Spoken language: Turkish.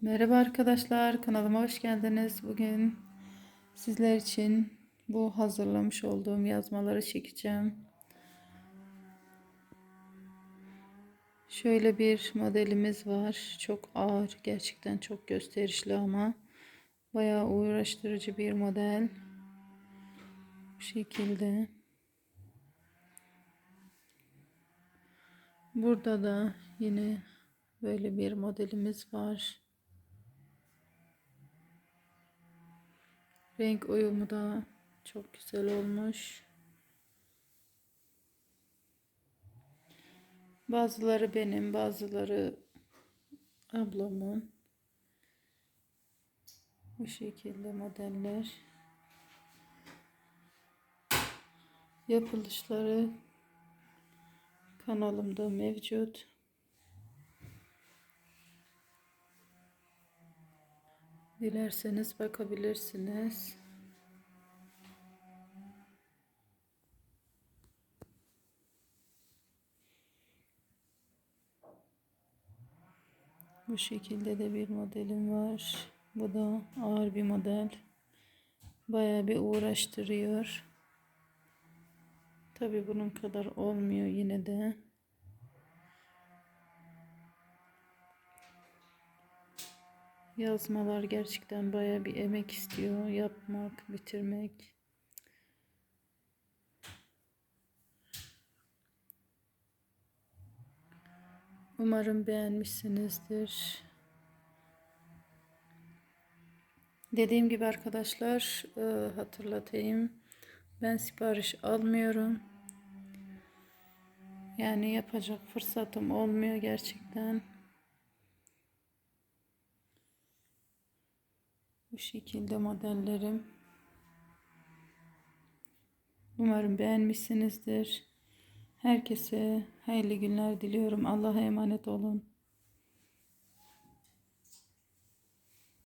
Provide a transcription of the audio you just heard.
Merhaba arkadaşlar, kanalıma hoş geldiniz. Bugün sizler için bu hazırlamış olduğum yazmaları çekeceğim. Şöyle bir modelimiz var. Çok ağır, gerçekten çok gösterişli ama bayağı uğraştırıcı bir model. Bu şekilde. Burada da yine böyle bir modelimiz var. Renk uyumu da çok güzel olmuş. Bazıları benim, bazıları ablamın. Bu şekilde modeller. Yapılışları kanalımda mevcut. Dilerseniz bakabilirsiniz. Bu şekilde de bir modelim var. Bu da ağır bir model. Bayağı bir uğraştırıyor. Tabi bunun kadar olmuyor yine de. Yazmalar gerçekten baya bir emek istiyor. Yapmak, bitirmek. Umarım beğenmişsinizdir. Dediğim gibi arkadaşlar e, hatırlatayım. Ben sipariş almıyorum. Yani yapacak fırsatım olmuyor gerçekten. Bu şekilde modellerim. Umarım beğenmişsinizdir. Herkese hayırlı günler diliyorum. Allah'a emanet olun.